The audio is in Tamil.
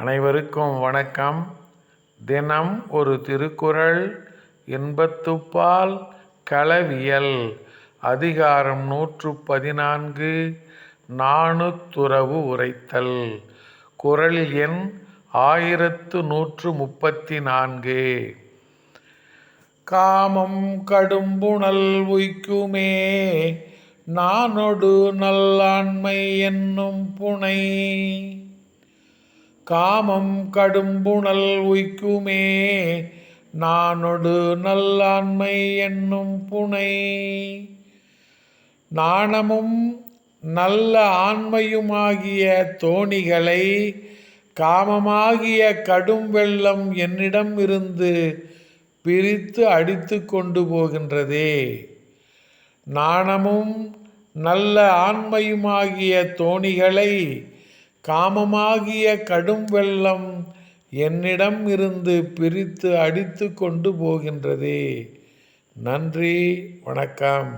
அனைவருக்கும் வணக்கம். தினம் ஒரு திருக்குறள் இன்பத்துப்பால் களவியல் அதிகாரம் நூற்று பதினான்கு நாணுத்துறவு உரைத்தல். குறள் எண் ஆயிரத்து நூற்று முப்பத்தி நான்கு காமம் கடும்புணல் உய்க்குமே நானொடு நல்லாண்மை என்னும் புனை. காமம் கடும்புணல் உய்க்குமே நானொடு நல்லாண்மை என்னும் புனை. நாணமும் நல்ல ஆண்மையுமாகிய தோணிகளை காமமாகிய கடும் வெள்ளம் என்னிடம் இருந்து பிரித்து அடித்து கொண்டு போகின்றதே. நாணமும் நல்ல ஆண்மையுமாகிய தோணிகளை காமமாகிய கடும் வெள்ளம் என்னிடம் இருந்து பிரித்து அடித்து கொண்டு போகின்றதே. நன்றி வணக்கம்.